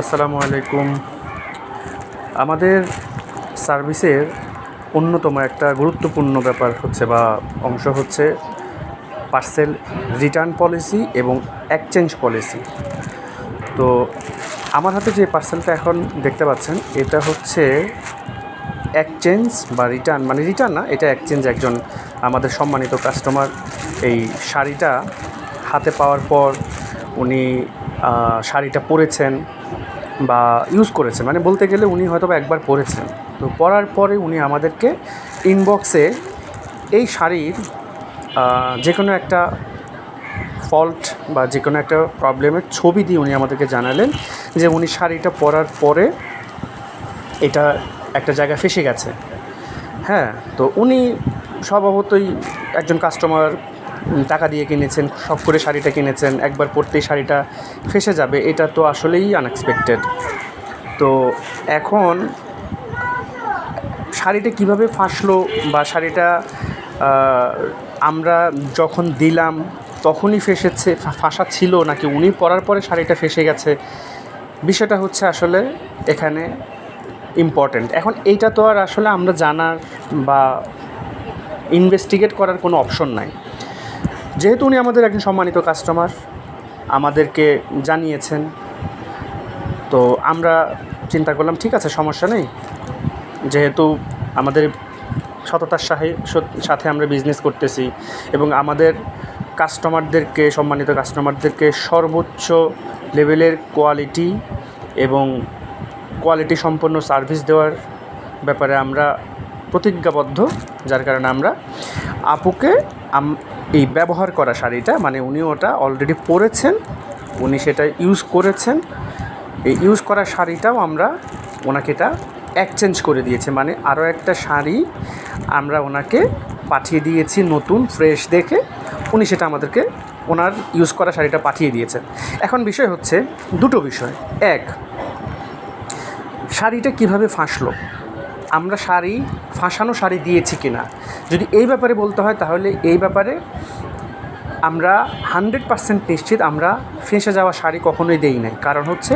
আসসালামু আলাইকুম। আমাদের সার্ভিসের অন্যতম একটা গুরুত্বপূর্ণ ব্যাপার হচ্ছে বা অংশ হচ্ছে পার্সেল রিটার্ন পলিসি এবং এক্সচেঞ্জ পলিসি। তো আমার হাতে যে পার্সেলটা এখন দেখতে পাচ্ছেন, এটা হচ্ছে এক্সচেঞ্জ বা রিটার্ন মানে রিটার্ন না, এটা এক্সচেঞ্জ একজন আমাদের সম্মানিত কাস্টমার এই শাড়িটা হাতে পাওয়ার পর উনি শাড়িটা পরেছেন। বা ইউজ করেছেন মানে বলতে গেলে উনি হয়তো একবার পরেছেন তো পরার পরে উনি আমাদেরকে ইনবক্সে এই শাড়ির যে কোনো একটা ফল্ট বা যে কোনো একটা প্রবলেমের ছবি দিয়ে উনি আমাদেরকে জানালেন যে উনি শাড়িটা পরার পরে এটা একটা জায়গায় ফেসে গেছে। হ্যাঁ তো উনি স্বভাবতই একজন কাস্টমার টাকা দিয়ে কিনেছেন, শখ করে শাড়িটা কিনেছেন, একবার পরতেই শাড়িটা ফেসে যাবে, এটা তো আসলেই আনএক্সপেক্টেড তো এখন শাড়িটা কীভাবে ফাঁসলো বা শাড়িটা আমরা যখন দিলাম তখনই ফেসেছে ফাঁসা ছিল নাকি উনি পরার পরে শাড়িটা ফেসে গেছে? বিষয়টা হচ্ছে আসলে এখানে ইম্পর্ট্যান্ট এখন এইটা তো আর আসলে আমরা জানার বা ইনভেস্টিগেট করার কোনো অপশন নাই। যেহেতু উনি আমাদের একজন সম্মানিত কাস্টমার আমাদেরকে জানিয়েছেন, তো আমরা চিন্তা করলাম, ঠিক আছে, সমস্যা নেই। যেহেতু আমাদের সততার সাহে সাথে আমরা বিজনেস করতেছি এবং আমাদের কাস্টমারদেরকে সম্মানিত কাস্টমারদেরকে সর্বোচ্চ লেভেলের কোয়ালিটি এবং কোয়ালিটি সম্পন্ন সার্ভিস দেওয়ার ব্যাপারে আমরা প্রতিজ্ঞাবদ্ধ, যার কারণে আমরা আপুকে এই ব্যবহার করা শাড়িটা মানে উনি ওটা অলরেডি পরেছেন, উনি সেটা ইউজ করেছেন। এই ইউজ করা শাড়িটাও আমরা ওনাকে এটা এক্সচেঞ্জ করে দিয়েছে মানে আরও একটা শাড়ি আমরা ওনাকে পাঠিয়ে দিয়েছি নতুন ফ্রেশ দেখে। উনি সেটা আমাদেরকে ওনার ইউজ করা শাড়িটা পাঠিয়ে দিয়েছেন। এখন বিষয় হচ্ছে দুটো বিষয়। এক, শাড়িটা কীভাবে ফাঁসলো? আমরা শাড়ি, ফাঁসানো শাড়ি দিয়েছি কিনা? যদি এই ব্যাপারে বলতে হয় তাহলে এই ব্যাপারে আমরা হান্ড্রেড পার্সেন্ট নিশ্চিত আমরা ফেঁসে যাওয়া শাড়ি কখনোই দেই নাই। কারণ হচ্ছে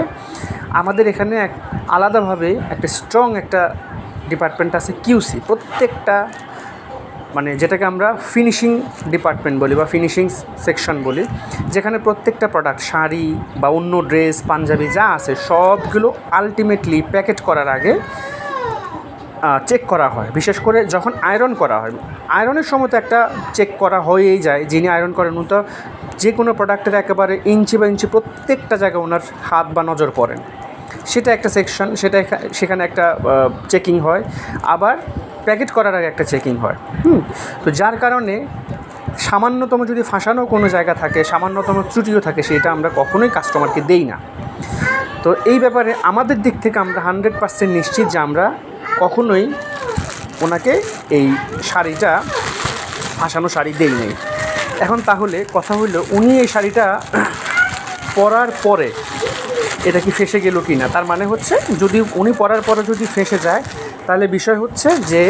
আমাদের এখানে এক আলাদাভাবে একটা স্ট্রং একটা ডিপার্টমেন্ট আছে কিউসি প্রত্যেকটা মানে যেটাকে আমরা ফিনিশিং ডিপার্টমেন্ট বলি বা ফিনিশিং সেকশন বলি, যেখানে প্রত্যেকটা প্রোডাক্ট শাড়ি বা অন্য ড্রেস পাঞ্জাবি যা আছে সবগুলো আলটিমেটলি প্যাকেট করার আগে চেক করা হয়। বিশেষ করে যখন আয়রন করা হয়। আয়রনের সময় তো একটা চেক করা হয়েই যায়। যিনি আয়রন করেন তো যে কোনো প্রোডাক্টের একেবারে ইঞ্চি বা ইঞ্চি প্রত্যেকটা জায়গায় ওনার হাত বা নজর পড়েন। সেটা একটা সেকশন সেটা সেখানে একটা চেকিং হয়। আবার প্যাকেট করার আগে একটা চেকিং হয়। হুম? তো যার কারণে সামান্যতম যদি ফাঁসানো কোনো জায়গা থাকে, সামান্যতম ত্রুটিও থাকে, সেটা আমরা কখনোই কাস্টমারকে দেই না। তো এই ব্যাপারে আমাদের দিক থেকে আমরা হান্ড্রেড পার্সেন্ট নিশ্চিত যে আমরা কখনোই ওনাকে এই শাড়িটা ফাঁসানো শাড়ি দেই নেই এখন তাহলে কথা হইল উনি এই শাড়িটা পরার পরে এটা কি ফেসে গেল কি না তার মানে হচ্ছে, যদি উনি পরার পরে যদি ফেসে যায়, তাহলে বিষয় হচ্ছে যে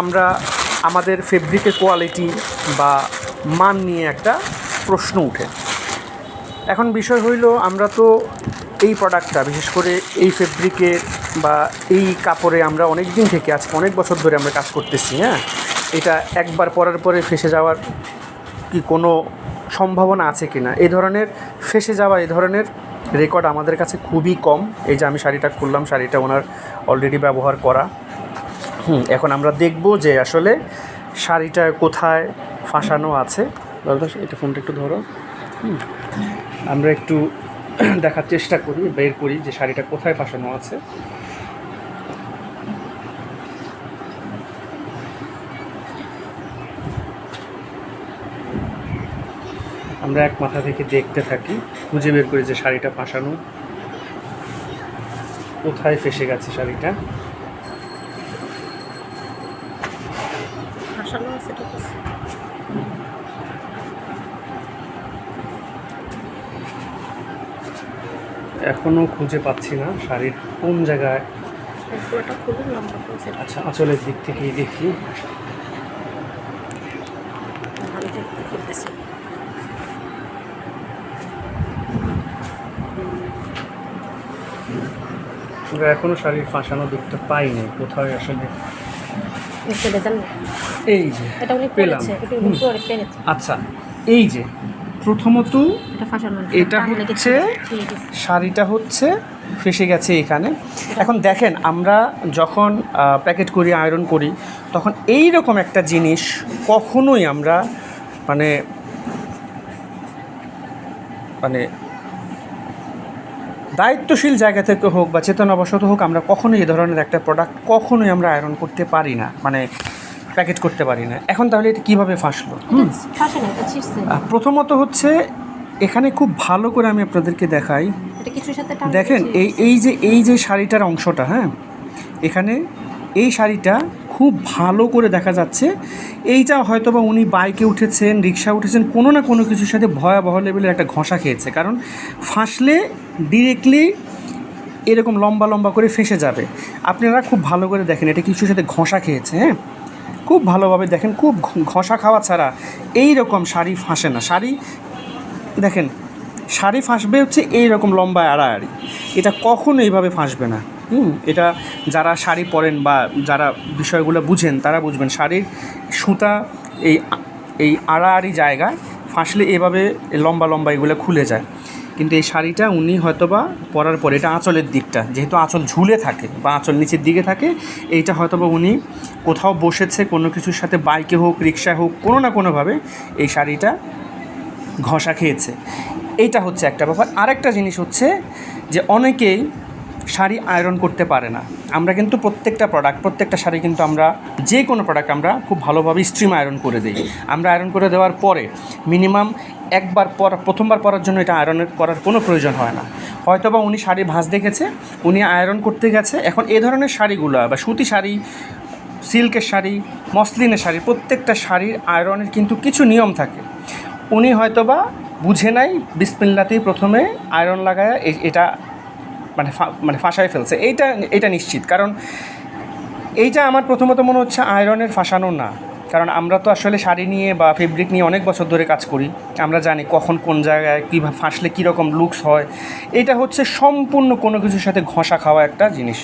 আমরা আমাদের ফেব্রিকের কোয়ালিটি বা মান নিয়ে একটা প্রশ্ন উঠে। এখন বিষয় হইল, আমরা তো এই প্রোডাক্টটা বিশেষ করে এই ফেব্রিকের বা এই কাপড়ে আমরা অনেক দিন থেকে আজকে অনেক বছর ধরে আমরা কাজ করতেছি হ্যাঁ? এটা একবার পরার পরে ফেসে যাওয়ার কি কোনো সম্ভাবনা আছে কি না এই ধরনের ফেসে যাওয়া এই ধরনের রেকর্ড আমাদের কাছে খুবই কম। এই যে আমি শাড়িটা খুললাম, শাড়িটা ওনার অলরেডি ব্যবহার করা। হুম, এখন আমরা দেখব যে আসলে শাড়িটা কোথায় ফাঁসানো আছে। এটা ফোনটা একটু ধরো। আমরা একটু দেখার চেষ্টা করি, বের করি যে শাড়িটা কোথায় ফাঁসানো আছে। আমরা এক মাথা থেকে দেখতে থাকি। খুঁজে বের করি যে শাড়িটা ফাঁসানো। কোথায় ফেসে গেছে শাড়িটা? এখনও খুঁজে পাচ্ছি না শাড়ির কোন জায়গায়। আচ্ছা আঁচলের দিক থেকেই দেখি আমি দেখতে খুলতেছি আমরা এখনও শাড়ির ফাঁসানো দেখতে পাইনি। কোথাও আসলে? এই যে পেলাম। আচ্ছা এই যে প্রথমত এটা হচ্ছে শাড়িটা হচ্ছে ফেসে গেছে এখানে। এখন দেখেন আমরা যখন প্যাকেট করি আয়রন করি তখন এই রকম একটা জিনিস কখনোই আমরা মানে মানে দায়িত্বশীল জায়গা থেকে হোক বা চেতনাবশত হোক আমরা কখনোই এ ধরনের একটা প্রোডাক্ট কখনোই আমরা আয়রন করতে পারি না মানে প্যাকেট করতে পারি না। এখন তাহলে এটা কীভাবে ফাঁসলো? প্রথমত হচ্ছে এখানে খুব ভালো করে আমি আপনাদেরকে দেখাই। দেখেন এই এই যে এই যে শাড়িটার অংশটা হ্যাঁ? এখানে এই শাড়িটা খুব ভালো করে দেখা যাচ্ছে। এইটা হয়তো বা উনি বাইকে উঠেছেন রিক্সা উঠেছেন, কোনো না কোনো কিছুর সাথে ভয়াবহ লেভেলের একটা ঘষা খেয়েছে। কারণ ফাঁসলে ডিরেক্টলি এরকম লম্বা লম্বা করে ফেসে যাবে। আপনারা খুব ভালো করে দেখেন, এটা কিছুর সাথে ঘষা খেয়েছে হ্যাঁ? খুব ভালোভাবে দেখেন, খুব ঘষা খাওয়া ছাড়া এই রকম শাড়ি ফাঁসে না। শাড়ি, দেখেন, শাড়ি ফাঁসবে হচ্ছে এই রকম লম্বা আড়াআড়ি। এটা কখনো এইভাবে ফাঁসবে না। এটা যারা শাড়ি পরেন বা যারা বিষয়গুলো বুঝেন, তারা বুঝবেন। শাড়ির সুতা এই এই আড়াআড়ি জায়গায় ফাঁসলে এভাবে লম্বা লম্বা এগুলো খুলে যায়। কিন্তু এই শাড়িটা উনি হয়তোবা পরার পরে, এটা আঁচলের দিকটা, যেহেতু আঁচল ঝুলে থাকে বা আঁচল নিচের দিকে থাকে, এইটা হয়তোবা উনি কোথাও বসেছে, কোনো কিছুর সাথে বাইকে হোক, রিক্সায় হোক, কোনো না কোনোভাবে এই শাড়িটা ঘষা খেয়েছে। এইটা হচ্ছে একটা ব্যাপার। আরেকটা জিনিস হচ্ছে যে, অনেকেই শাড়ি আয়রন করতে পারে না। আমরা কিন্তু প্রত্যেকটা প্রোডাক্ট প্রত্যেকটা শাড়ি কিন্তু আমরা যে কোনো প্রোডাক্ট আমরা খুব ভালোভাবে স্ট্রিম আয়রন করে দিই। আমরা আয়রন করে দেওয়ার পরে মিনিমাম একবার পর, প্রথমবার পরার জন্য এটা আয়রন করার কোনো প্রয়োজন হয় না। হয়তোবা উনি শাড়ি ভাঁজ দেখেছে, উনি আয়রন করতে গেছে। এখন এ ধরনের শাড়িগুলো বা সুতি শাড়ি, সিল্কের শাড়ি, মসলিনের শাড়ি, প্রত্যেকটা শাড়ির আয়রনের কিন্তু কিছু নিয়ম থাকে। উনি হয়তোবা বুঝে নাই, বিসমিল্লাতেই প্রথমে আয়রন লাগায় এটা মানে মানে ফাঁসায় ফেলছে। এইটা এটা নিশ্চিত। কারণ এইটা আমার প্রথমত মনে হচ্ছে আয়রনের ফাঁসানো না। কারণ আমরা তো আসলে শাড়ি নিয়ে বা ফেব্রিক নিয়ে অনেক বছর ধরে কাজ করি। আমরা জানি কখন কোন জায়গায় কীভাবে ফাঁসলে কীরকম লুকস হয়। এটা হচ্ছে সম্পূর্ণ কোনো কিছুর সাথে ঘষা খাওয়া একটা জিনিস।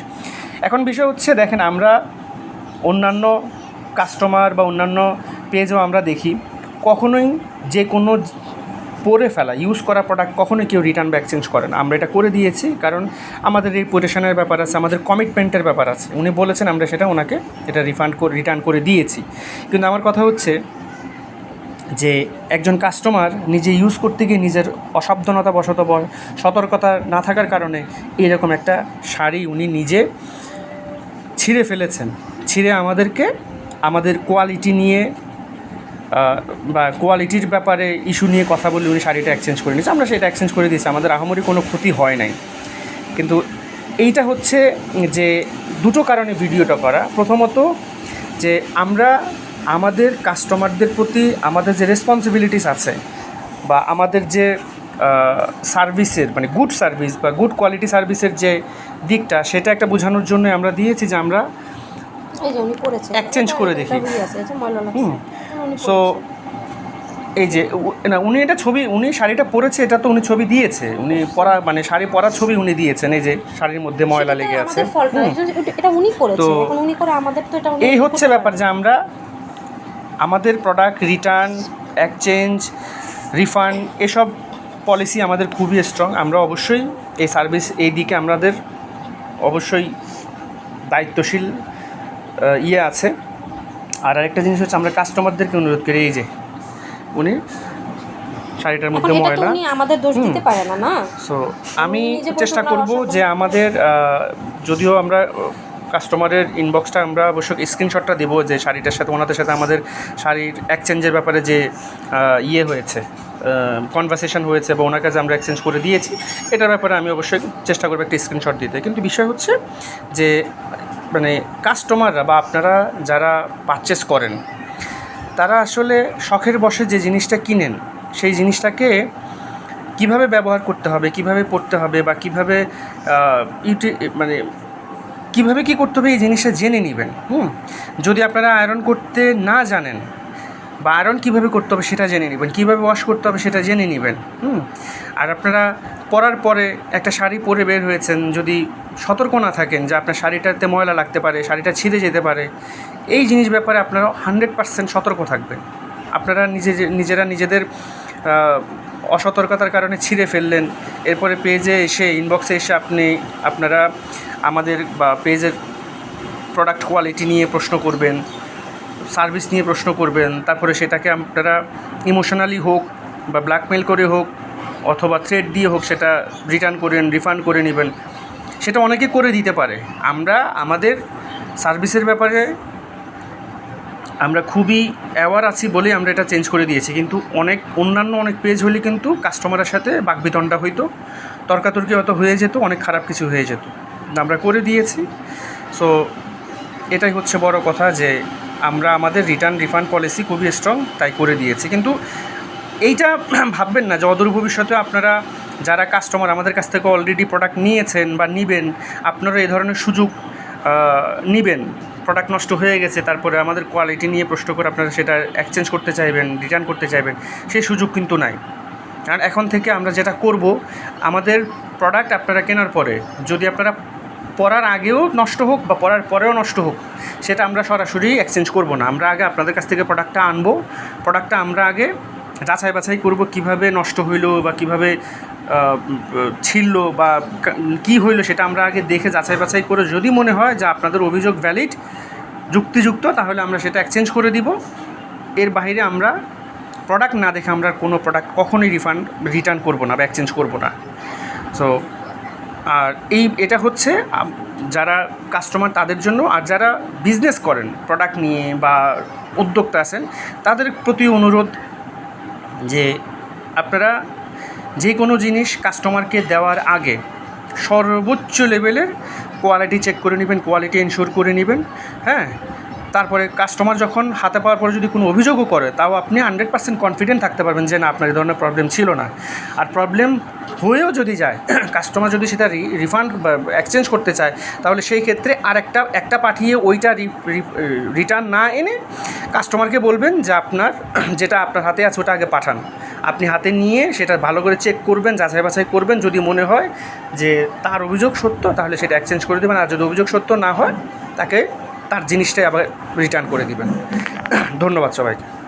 এখন বিষয় হচ্ছে, দেখেন, আমরা অন্যান্য কাস্টমার বা অন্যান্য পেজও আমরা দেখি, কখনোই যে কোনো পরে ফেলা ইউজ করা প্রোডাক্ট কখনোই কেউ রিটার্ন ব্যাক চেঞ্জ করে না। আমরা এটা করে দিয়েছি কারণ আমাদের রেপুটেশনের ব্যাপার আছে, আমাদের কমিটমেন্টের ব্যাপার আছে। উনি বলেছেন আমরা সেটা ওনাকে এটা রিফান্ড করে রিটার্ন করে দিয়েছি। কিন্তু আমার কথা হচ্ছে যে একজন কাস্টমার নিজে ইউজ করতে গিয়ে নিজের অসাবধানতা বশত সতর্কতা না থাকার কারণে এরকম একটা শাড়ি উনি নিজে ছিঁড়ে ফেলেছেন। ছিঁড়ে আমাদেরকে, আমাদের কোয়ালিটি নিয়ে বা কোয়ালিটির ব্যাপারে ইস্যু নিয়ে কথা বলে উনি শাড়িটা এক্সচেঞ্জ করে নিয়েছে। আমরা সেটা এক্সচেঞ্জ করে দিয়েছি আমাদের আহামরি কোনো ক্ষতি হয় নাই। কিন্তু এইটা হচ্ছে যে দুটো কারণে ভিডিওটা করা। প্রথমত যে আমরা আমাদের কাস্টমারদের প্রতি আমাদের যে রেসপন্সিবিলিটিস আছে বা আমাদের যে সার্ভিসের মানে গুড সার্ভিস বা গুড কোয়ালিটি সার্ভিসের যে দিকটা সেটা একটা বোঝানোর জন্য আমরা দিয়েছি যে আমরা এটা- করে দেখি। হুম। সো এই যে না উনি এটা ছবি উনি শাড়িটা পরেছে এটা তো উনি ছবি দিয়েছে। উনি পরা মানে শাড়ি পরা ছবি উনি দিয়েছেন এই যে শাড়ির মধ্যে ময়লা লেগে আছে। এটা- উনি করেছে তো- এখন উনি করে আমাদের তো এটা এই হচ্ছে ব্যাপার যে আমরা আমাদের প্রোডাক্ট রিটার্ন এক্সচেঞ্জ রিফান্ড এসব পলিসি আমাদের খুবই স্ট্রং আমরা অবশ্যই এই সার্ভিস এই দিকে আমাদের অবশ্যই দায়িত্বশীল ইয়ে আছে। আর আরেকটা জিনিস হচ্ছে আমরা কাস্টমারদেরকে অনুরোধ করি এই যে উনি শাড়িটার মধ্যে ময়লা। উনি আমাদের দোষ দিতে পারে না না? সো আমি চেষ্টা করব যে আমাদের যদিও আমরা কাস্টমারের ইনবক্সটা আমরা অবশ্য স্ক্রিনশটটা দেবো যে শাড়িটার সাথে ওনাদের সাথে আমাদের শাড়ির এক্সচেঞ্জের ব্যাপারে যে ইয়ে হয়েছে কনভারসেশন হয়েছে বা ওনার কাছে আমরা এক্সচেঞ্জ করে দিয়েছি এটার ব্যাপারে আমি অবশ্যই চেষ্টা করব একটা স্ক্রিনশট দিতে। কিন্তু বিষয় হচ্ছে যে মানে কাস্টমাররা বা আপনারা যারা পারচেস করেন, তারা আসলে শখের বসে যে জিনিসটা কিনেন, সেই জিনিসটাকে কীভাবে ব্যবহার করতে হবে, কীভাবে পড়তে হবে বা কীভাবে ইউটি মানে কীভাবে কি করতে হবে এই জিনিসটা জেনে নেবেন, হুম? যদি আপনারা আয়রন করতে না জানেন বা আয়রন কীভাবে করতে হবে সেটা জেনে নেবেন, কীভাবে ওয়াশ করতে হবে সেটা জেনে নেবেন, হুম? আর আপনারা পরার পরে একটা শাড়ি পরে বের হয়েছেন, যদি সতর্ক না থাকেন যে আপনার শাড়িটাতে ময়লা লাগতে পারে, শাড়িটা ছিঁড়ে যেতে পারে। এই জিনিস ব্যাপারে আপনারা হান্ড্রেড পার্সেন্ট সতর্ক থাকবেন। আপনারা নিজে নিজেরা নিজেদের অসতর্কতার কারণে ছিঁড়ে ফেললেন, এরপরে পেজে এসে ইনবক্সে এসে আপনি, আপনারা আমাদের বা পেজের প্রোডাক্ট কোয়ালিটি নিয়ে প্রশ্ন করবেন সার্ভিস নিয়ে প্রশ্ন করবেন, তারপরে সেটাকে আপনারা ইমোশনালি হোক বা ব্ল্যাকমেল করে হোক অথবা থ্রেড দিয়ে হোক সেটা রিটার্ন করেন রিফান্ড করে নেবেন। সেটা অনেকে করে দিতে পারে। আমরা, আমাদের সার্ভিসের ব্যাপারে আমরা খুবই অ্যাওয়ার আছি বলে আমরা এটা চেঞ্জ করে দিয়েছি। কিন্তু অনেক, অন্যান্য অনেক পেজ হলে কিন্তু কাস্টমারের সাথে বাকবিতণ্ডা হইতো। তর্কাতর্কি হয়তো হয়ে যেত, অনেক খারাপ কিছু হয়ে যেত। আমরা করে দিয়েছি। সো এটাই হচ্ছে বড় কথা যে আমরা আমাদের রিটার্ন রিফান্ড পলিসি খুবই স্ট্রং তাই করে দিয়েছি। কিন্তু এইটা ভাববেন না যে অদূর ভবিষ্যতে আপনারা যারা কাস্টমার আমাদের কাছ থেকে অলরেডি প্রোডাক্ট নিয়েছেন বা নিবেন, আপনারা এই ধরনের সুযোগ নিবেন। প্রোডাক্ট নষ্ট হয়ে গেছে, তারপরে আমাদের কোয়ালিটি নিয়ে প্রশ্ন করে আপনারা সেটা এক্সচেঞ্জ করতে চাইবেন রিটার্ন করতে চাইবেন, সেই সুযোগ কিন্তু নাই। আর এখন থেকে আমরা যেটা করব, আমাদের প্রোডাক্ট আপনারা কেনার পরে, যদি আপনারা পরার আগেও নষ্ট হোক বা পরার পরেও নষ্ট হোক, সেটা আমরা সরাসরি এক্সচেঞ্জ করব না। আমরা আগে আপনাদের কাছ থেকে প্রোডাক্টটা আনব। প্রোডাক্টটা আমরা আগে যাচাই বাছাই করব কীভাবে নষ্ট হইল বা কীভাবে ছিললো বা কি হইল সেটা আমরা আগে দেখে যাচাই বাছাই করে যদি মনে হয় যে আপনাদের অভিযোগ ভ্যালিড যুক্তিযুক্ত, তাহলে আমরা সেটা এক্সচেঞ্জ করে দিব। এর বাইরে আমরা প্রোডাক্ট না দেখে আমরা কোনো প্রোডাক্ট কখনোই রিফান্ড রিটার্ন করব না বা এক্সচেঞ্জ করব না। সো আর এই, এটা হচ্ছে যারা কাস্টমার তাদের জন্য, আর যারা বিজনেস করেন প্রোডাক্ট নিয়ে বা উদ্যোক্তা আছেন, তাদের প্রতি অনুরোধ যে আপনারা যে কোনো জিনিস কাস্টমারকে দেওয়ার আগে সর্বোচ্চ লেভেলের কোয়ালিটি চেক করে নেবেন কোয়ালিটি এনশোর করে নেবেন হ্যাঁ? তারপরে কাস্টমার যখন হাতে পাওয়ার পরে যদি কোনো অভিযোগও করে, তাও আপনি হান্ড্রেড পার্সেন্ট কনফিডেন্ট থাকতে পারবেন যে না, আপনার এই ধরনের প্রবলেম ছিল না। আর প্রবলেম হয়েও যদি যায় কাস্টমার যদি সেটা রিফান্ড এক্সচেঞ্জ করতে চায়, তাহলে সেই ক্ষেত্রে আর একটা একটা পাঠিয়ে ওইটা রিটার্ন না এনে কাস্টমারকে বলবেন যে আপনার যেটা আপনার হাতে আছে ওটা আগে পাঠান। আপনি হাতে নিয়ে সেটা ভালো করে চেক করবেন, যাচাই বাছাই করবেন, যদি মনে হয় যে তার অভিযোগ সত্য, তাহলে সেটা এক্সচেঞ্জ করে দেবেন। আর যদি অভিযোগ সত্য না হয়, তাকে তার জিনিসটাই আবার রিটার্ন করে দিবেন। ধন্যবাদ সবাইকে।